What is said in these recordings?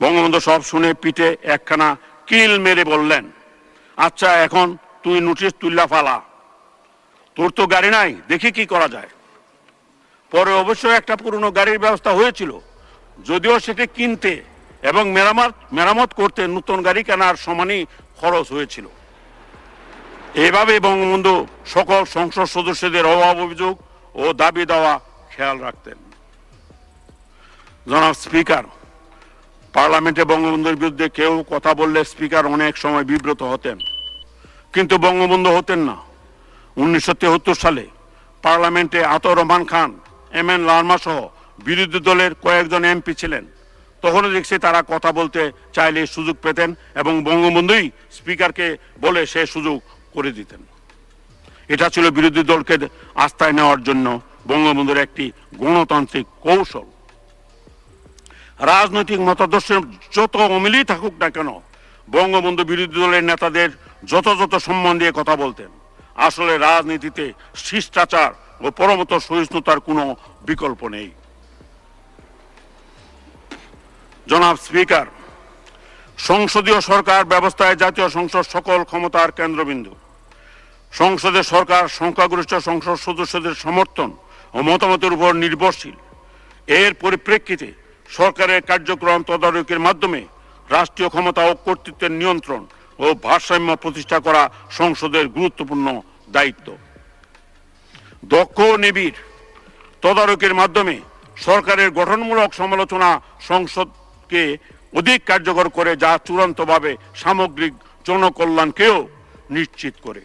বঙ্গবন্ধু সব শুনে পিঠে একখানা কিল মেরে বললেন আচ্ছা এখন তুই নোটিশ তুল্লা ফালা। তোর তো গাড়ি নাই, দেখি কি করা যায়। পরে অবশ্যই একটা পুরনো গাড়ির ব্যবস্থা হয়েছিল, যদিও সেটি কিনতে এবং মেরামত মেরামত করতে নতুন গাড়ি কেনার সমানই খরচ হয়েছিল। এভাবে বঙ্গবন্ধু সকল সংসদ সদস্যদের অভাব অভিযোগ ও দাবি দেওয়া খেয়াল রাখতেন। জনাব স্পিকার পার্লামেন্টে বঙ্গবন্ধুর বিরুদ্ধে কেউ কথা বললে স্পিকার অনেক সময় বিব্রত হতেন। কিন্তু বঙ্গবন্ধু হতেন না। উনিশশো সালে পার্লামেন্টে আতর রহমান খান, এম এন লার্মা সহ বিরোধী দলের কয়েকজন এমপি ছিলেন। তখনও দেখছি তারা কথা বলতে চাইলে সুযোগ পেতেন এবং বঙ্গবন্ধুই স্পিকারকে বলে সে সুযোগ করে দিতেন। এটা ছিল বিরোধী দলকে আস্থায় নেওয়ার জন্য বঙ্গবন্ধুর একটি গণতান্ত্রিক কৌশল। রাজনৈতিক মতাদর্শের যত অমিলই থাকুক না কেন, বঙ্গবন্ধু বিরোধী দলের নেতাদের যথাযথ সম্মান দিয়ে কথা বলতেন, আসলে রাজনীতিতে শিষ্টাচার ও পরমত সহিষ্ণুতার কোনো বিকল্প নেই। জনাব স্পিকার, সংসদীয় সরকার ব্যবস্থায় জাতীয় সংসদ সকল ক্ষমতার কেন্দ্রবিন্দু। সংসদের সরকার সংখ্যাগরিষ্ঠ সংসদ সদস্যদের সমর্থন ও মতামতের উপর নির্ভরশীল। এর পরিপ্রেক্ষিতে সরকারের কার্যক্রম তদারকির মাধ্যমে রাষ্ট্রীয় ক্ষমতা ও কর্তৃত্বের নিয়ন্ত্রণ ও ভারসাম্য প্রতিষ্ঠা করা সংসদের গুরুত্বপূর্ণ দায়িত্ব। দক্ষ ও নিবিড় তদারকির মাধ্যমে সরকারের গঠনমূলক সমালোচনা সংসদকে অধিক কার্যকর করে যা চূড়ান্তভাবে সামগ্রিক জনকল্যাণকেও নিশ্চিত করে।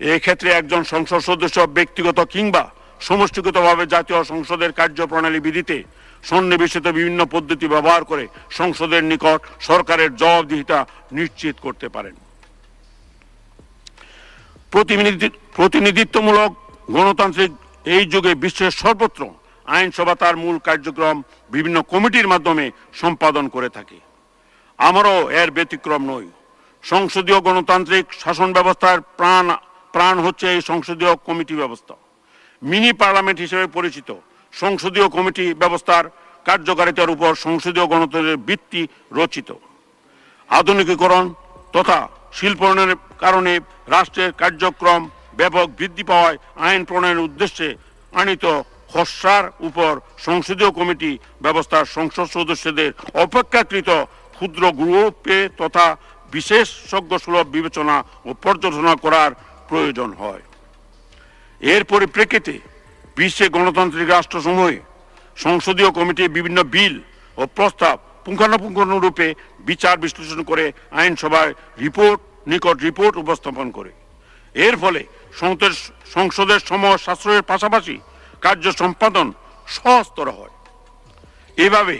এক্ষেত্রে একজন সংসদ সদস্য ব্যক্তিগত কিংবা সমষ্টিগতভাবে জাতীয় সংসদের কার্যপ্রণালী বিধিতে সন্নিবেশিত বিভিন্ন পদ্ধতি ব্যবহার করে সংসদের নিকট সরকারের জবাবদিহিতা নিশ্চিত করতে পারেন। প্রতিনিধি- প্রতিনিধিত্বমূলক গণতান্ত্রিক এই যুগে বিশ্বের সর্বত্র আইনসভা তার মূল কার্যক্রম বিভিন্ন কমিটির মাধ্যমে সম্পাদন করে থাকে। আমারও এর ব্যতিক্রম নই সংসদীয় গণতান্ত্রিক শাসন ব্যবস্থার প্রাণ প্রাণ হচ্ছে এই সংসদীয় কমিটি ব্যবস্থা। মিনি পার্লামেন্ট হিসেবে পরিচিত সংসদীয় কমিটি ব্যবস্থার কার্যকারিতার উপর সংসদীয় গণতন্ত্রের ভিত্তি রচিত। আধুনিকীকরণ তথা শিল্পায়নের কারণে রাষ্ট্রের কার্যক্রম ব্যাপক বৃদ্ধি পাওয়ায় আইন প্রণয়নের উদ্দেশ্যে আনিত খসড়ার উপর সংসদীয় কমিটি ব্যবস্থার সংসদ সদস্যদের অপেক্ষাকৃত ক্ষুদ্র গ্রুপে তথা বিশেষজ্ঞ সুলভ বিবেচনা ও পর্যালোচনা করার প্রয়োজন হয়। এর পরিপ্রেক্ষিতে বিশ্বে গণতান্ত্রিক রাষ্ট্রসমূহে সংসদীয় কমিটি বিভিন্ন বিল ও প্রস্তাব পুঙ্খানুপুঙ্খানুরূপে বিচার বিশ্লেষণ করে আইনসভায় রিপোর্ট, নিকট রিপোর্ট উপস্থাপন করে। এর ফলে সংসদের সময় সাশ্রয়ের পাশাপাশি কার্য সম্পাদন সহস্তর হয়। এভাবে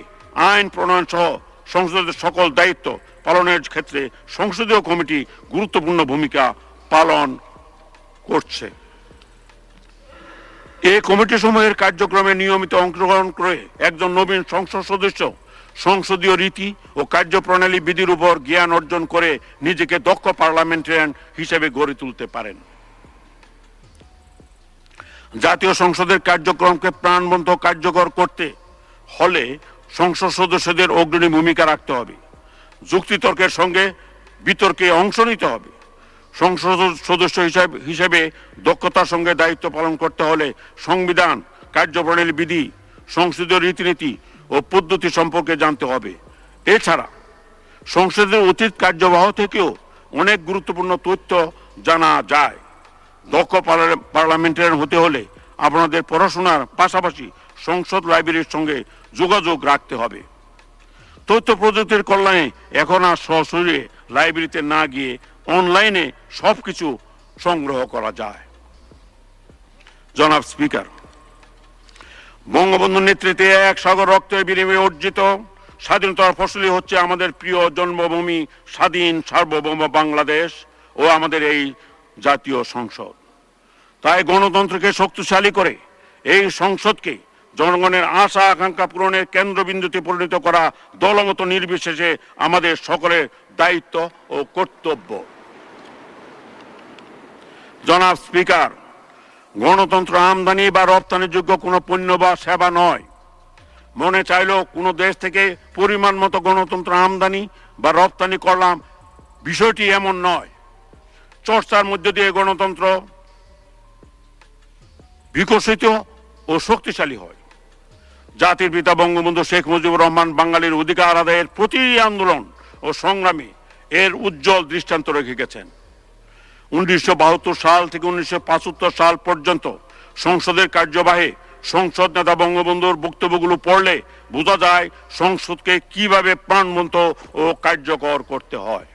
আইন প্রণয়ন সহ সংসদের সকল দায়িত্ব পালনের ক্ষেত্রে সংসদীয় কমিটি গুরুত্বপূর্ণ ভূমিকা পালন করছে। এই কমিটি সমূহের কার্যক্রমে নিয়মিত অংশগ্রহণ করে একজন নবীন সংসদ সদস্য, সংসদীয় রীতি ও কার্যপ্রণালী বিধির উপর জ্ঞান অর্জন করে নিজেকে দক্ষ পার্লামেন্টারিয়ান হিসেবে গড়ে তুলতে পারেন। জাতীয় সংসদের কার্যক্রমকে প্রাণবন্ত কার্যকর করতে হলে সংসদ সদস্যদের অগ্রণী ভূমিকা রাখতে হবে। যুক্তিতর্কের সঙ্গে বিতর্কে অংশ নিতে হবে। সংসদ সদস্য হিসাবে হিসেবে দক্ষতার সঙ্গে দায়িত্ব পালন করতে হলে সংবিধান কার্যপ্রণালী বিধি, সংসদীয় রীতিনীতি ও পদ্ধতি সম্পর্কে জানতে হবে। এছাড়া সংসদের অতীত কার্যবাহ থেকেও অনেক গুরুত্বপূর্ণ তথ্য জানা যায়। দক্ষ পার্লা- পার্লামেন্টারিয়ান হতে হলে আপনাদের পড়াশোনার পাশাপাশি সংসদ লাইব্রেরির সঙ্গে যোগাযোগ রাখতে হবে। তথ্য প্রযুক্তির কল্যাণে এখন আর সরাসরি লাইব্রেরিতে না গিয়ে অনলাইনে সব কিছু সংগ্রহ করা যায়। জনাব স্পিকার, বঙ্গবন্ধুর নেতৃত্বে এক সাগর রক্তের বিনিময়ে অর্জিত স্বাধীনতার ফসলই হচ্ছে আমাদের প্রিয় জন্মভূমি, স্বাধীন সার্বভৌম বাংলাদেশ ও আমাদের এই জাতীয় সংসদ। তাই গণতন্ত্রকে শক্তিশালী করে এই সংসদকে জনগণের আশা আকাঙ্ক্ষা পূরণের কেন্দ্রবিন্দুতে পরিণত করা দলমত নির্বিশেষে আমাদের সকলের দায়িত্ব ও কর্তব্য। জনাব স্পিকার, গণতন্ত্র আমদানি বা রপ্তানিযোগ্য কোনো পণ্য বা সেবা নয়। মনে চাইলো কোনো দেশ থেকে পরিমাণ মতো গণতন্ত্র আমদানি বা রপ্তানি করলাম বিষয়টি এমন নয়। চর্চার মধ্য দিয়ে গণতন্ত্র বিকশিত ও শক্তিশালী হয়। জাতির পিতা বঙ্গবন্ধু শেখ মুজিবুর রহমান বাঙালির অধিকার আদায়ের প্রতি আন্দোলন ও সংগ্রামে এর উজ্জ্বল দৃষ্টান্ত রেখে গেছেন। উনিশশো বাহাত্তর সাল থেকে উনিশশো সাল পর্যন্ত সংসদের কার্যবাহী সংসদ নেতা বঙ্গবন্ধুর বক্তব্যগুলো পড়লে বোঝা যায় সংসদকে কীভাবে প্রাণবন্ত ও কার্যকর করতে হয়।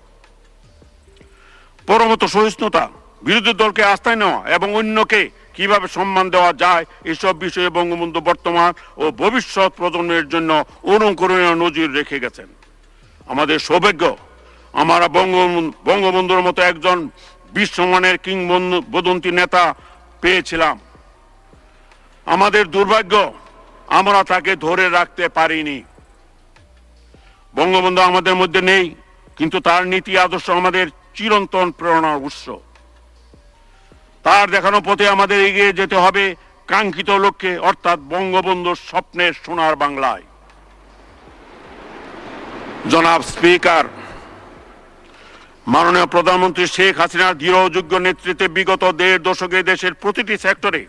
পরমত সহিষ্ণুতা, বিরোধী দলকে আস্থায় নেওয়া এবং অন্যকে কীভাবে সম্মান দেওয়া যায় এসব বিষয়ে বঙ্গবন্ধু বর্তমান ও ভবিষ্যৎ প্রজন্মের জন্য অনুকরণীয় নজির রেখে গেছেন। আমাদের সৌভাগ্য, আমরা বঙ্গবন্ধু বঙ্গবন্ধুর মতো একজন বিশ্বমানের কিংবদন্তি নেতা পেয়েছিলাম। আমাদের দুর্ভাগ্য, আমরা তাকে ধরে রাখতে পারিনি। বঙ্গবন্ধু আমাদের মধ্যে নেই, কিন্তু তার নীতি আদর্শ আমাদের চিরন্তন প্রেরণার উৎস। তার দেখানো পথে আমাদের এগিয়ে যেতে হবে কাঙ্ক্ষিত লক্ষ্যে, অর্থাৎ বঙ্গবন্ধুর স্বপ্নের সোনার বাংলায়। জনাব স্পিকার মাননীয় প্রধানমন্ত্রী শেখ হাসিনার দৃঢ়যোগ্য নেতৃত্বে বিগত দেড় দশকে দেশের প্রতিটি সেক্টরে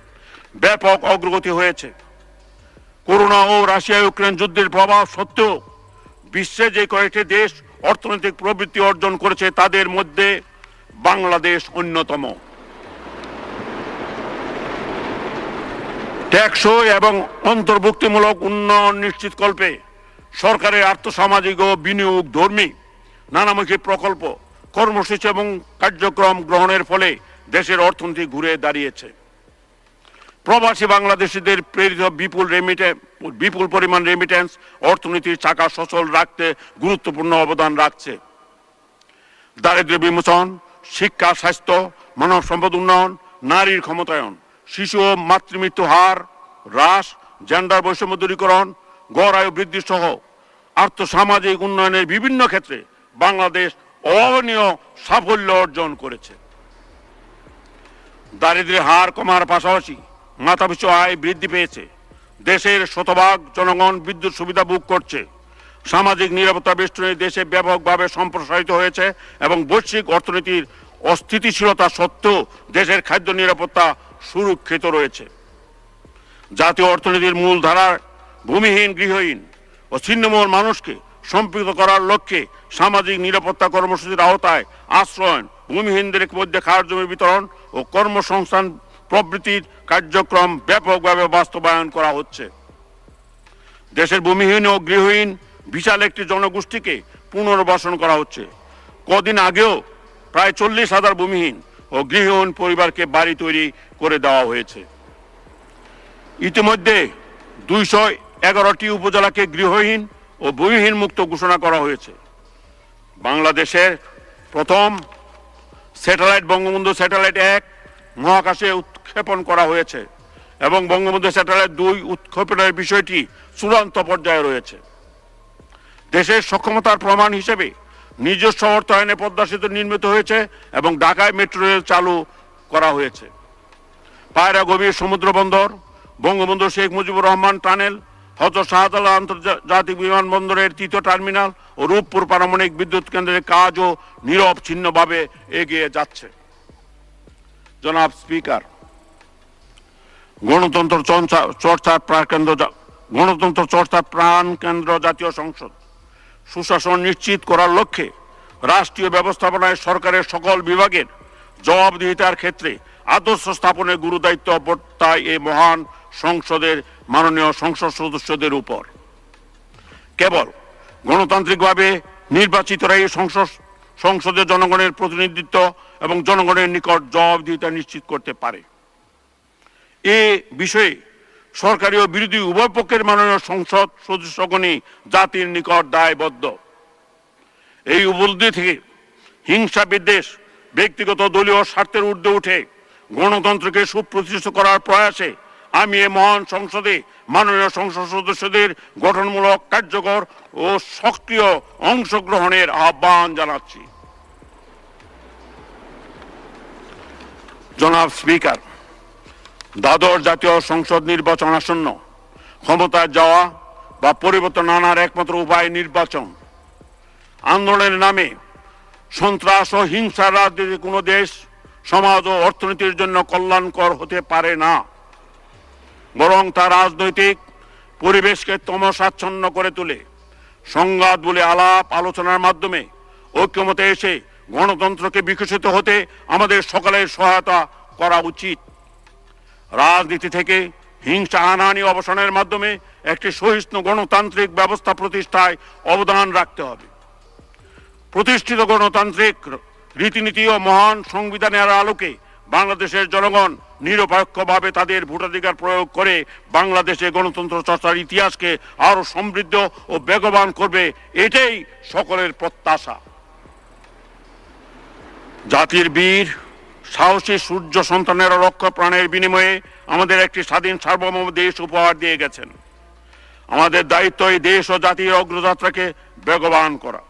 ব্যাপক অগ্রগতি হয়েছে। করোনা ও রাশিয়া ইউক্রেন যুদ্ধের প্রভাব সত্ত্বেও বিশ্বে যে কয়েকটি দেশ অর্থনৈতিক প্রবৃত্তি অর্জন করেছে, তাদের মধ্যে বাংলাদেশ অন্যতম। টেকসই এবং অন্তর্ভুক্তিমূলক উন্নয়ন নিশ্চিতকল্পে সরকারের আর্থসামাজিক ও বিনিয়োগ ধর্মী নানামুখী প্রকল্প কর্মসূচি এবং কার্যক্রম গ্রহণের ফলে দেশের অর্থনীতি ঘুরে দাঁড়িয়েছে। প্রবাসী বাংলাদেশিদের প্রেরিত বিপুল রেমিটে বিপুল পরিমাণ রেমিটেন্স অর্থনীতির চাকা সচল রাখতে গুরুত্বপূর্ণ অবদান রাখছে। দারিদ্র্য বিমোচন, শিক্ষা, স্বাস্থ্য, মানব সম্পদ উন্নয়ন, নারীর ক্ষমতায়ন, শিশু ও মাতৃমৃত্যু হার হ্রাস জেন্ডার বৈষম্য দূরীকরণ, গড় আয়ু বৃদ্ধি সহ আর্থসামাজিক উন্নয়নের বিভিন্ন ক্ষেত্রে বাংলাদেশ অভাবনীয় সাফল্য অর্জন করেছে। দারিদ্র্যের হার কমার পাশাপাশি মাথাপিছু আয় বৃদ্ধি পেয়েছে। দেশের শতভাগ জনগণ বিদ্যুৎ সুবিধা বুক করছে। সামাজিক নিরাপত্তা বেষ্টনী দেশে ব্যাপকভাবে সম্প্রসারিত হয়েছে এবং বৈশ্বিক অর্থনীতির অস্থিতিশীলতা সত্ত্বেও দেশের খাদ্য নিরাপত্তা সুরক্ষিত রয়েছে। জাতীয় অর্থনীতির মূল ধারার ভূমিহীন গৃহহীন ও ছিন্নমূল মানুষকে সম্পৃক্ত করার লক্ষ্যে সামাজিক নিরাপত্তা কর্মসূচির আওতায় আশ্রয়ন, ভূমিহীনদের মধ্যে খাওয়ার জমি বিতরণ ও কর্মসংস্থান প্রভৃতির কার্যক্রম ব্যাপকভাবে বাস্তবায়ন করা হচ্ছে। দেশের ভূমিহীন ও গৃহহীন বিশাল একটি জনগোষ্ঠীকে পুনর্বাসন করা হচ্ছে। কদিন আগেও প্রায় চল্লিশ হাজার ভূমিহীন ও গৃহহীন পরিবারকে বাড়ি তৈরি করে দেওয়া হয়েছে। ইতিমধ্যে দুইশো এগারোটি উপজেলাকে গৃহহীন ও ভূমিহীন মুক্ত ঘোষণা করা হয়েছে। বাংলাদেশের প্রথম স্যাটেলাইট বঙ্গবন্ধু স্যাটেলাইট এক মহাকাশে উৎক্ষেপণ করা হয়েছে এবং বঙ্গবন্ধু স্যাটেলাইট দুই উৎক্ষেপণের বিষয়টি চূড়ান্ত পর্যায়ে রয়েছে। দেশের সক্ষমতার প্রমাণ হিসেবে নিজস্ব অর্থায়নে পদ্মা সেতু নির্মিত হয়েছে এবং ঢাকায় মেট্রো রেল চালু করা হয়েছে। পায়রা গভীর সমুদ্র বন্দর, বঙ্গবন্ধু শেখ মুজিবুর রহমান টানেল হজরত শাহজালাল আন্তর্জাতিক বিমানবন্দরের তৃতীয় টার্মিনাল ও রূপপুর পারমাণবিক বিদ্যুৎ কেন্দ্রের কাজও নীরব ছিন্নভাবে এগিয়ে যাচ্ছে। জনাব স্পিকার, গণতন্ত্র চর্চা- চর্চার প্রাণকেন্দ্র গণতন্ত্র চর্চার প্রাণ কেন্দ্র জাতীয় সংসদ। সুশাসন নিশ্চিত করার লক্ষ্যে রাষ্ট্রীয় ব্যবস্থাপনায় সরকারের সকল বিভাগের জবাবদিহিতার ক্ষেত্রে আদর্শ স্থাপনের গুরুদায়িত্ব বর্তায় এই মহান সংসদের, মাননীয় সংসদ সদস্যদের উপর। কেবল গণতান্ত্রিকভাবে নির্বাচিতরা এই সংসদ সংসদে জনগণের প্রতিনিধিত্ব এবং জনগণের নিকট জবাবদিহিতা নিশ্চিত করতে পারে। এ বিষয়ে সরকারি ও বিরোধী উভয় পক্ষের মাননীয় সংসদ সদস্যগণই জাতির নিকট দায়বদ্ধ। এই উপলব্ধি থেকে হিংসা বিদ্বেষ, ব্যক্তিগত দলীয় স্বার্থের ঊর্ধ্বে উঠে গণতন্ত্রকে সুপ্রতিষ্ঠিত করার প্রয়াসে আমি এ মহান সংসদে, মাননীয় সংসদ সদস্যদের গঠনমূলক, কার্যকর ও সক্রিয় অংশগ্রহণের আহ্বান জানাচ্ছি। জনাব স্পিকার, দ্বাদশ জাতীয় সংসদ নির্বাচন আসন্ন। ক্ষমতায় যাওয়া বা পরিবর্তন আনার একমাত্র উপায় নির্বাচন। আন্দোলনের নামে সন্ত্রাস ও হিংসার রাজনীতি কোনো দেশ, সমাজ ও অর্থনীতির জন্য কল্যাণকর হতে পারে না। বরং তা রাজনৈতিক পরিবেশকে তমসাচ্ছন্ন করে তোলে। সংঘাত বলে আলাপ আলোচনার মাধ্যমে ঐক্যমতে এসে গণতন্ত্রকে বিকশিত হতে আমাদের সকলের সহায়তা করা উচিত। রাজনীতি থেকে হিংসা হানাহানি অবসানের মাধ্যমে একটি সহিষ্ণু গণতান্ত্রিক ব্যবস্থা প্রতিষ্ঠায় অবদান রাখতে হবে। প্রতিষ্ঠিত গণতান্ত্রিক রীতিনীতি ও মহান সংবিধানের আলোকে বাংলাদেশের জনগণ নিরপেক্ষভাবে তাদের ভোটাধিকার প্রয়োগ করে বাংলাদেশে গণতন্ত্র চর্চার ইতিহাসকে আরও সমৃদ্ধ ও বেগবান করবে, এটাই সকলের প্রত্যাশা। জাতির বীর, সাহসী সূর্য সন্তানেরা রক্ষ প্রাণের বিনিময়ে আমাদের একটি স্বাধীন সার্বভৌম দেশ উপহার দিয়ে গেছেন। আমাদের দায়িত্ব এই দেশ ও জাতির অগ্রযাত্রাকে বেগবান করা।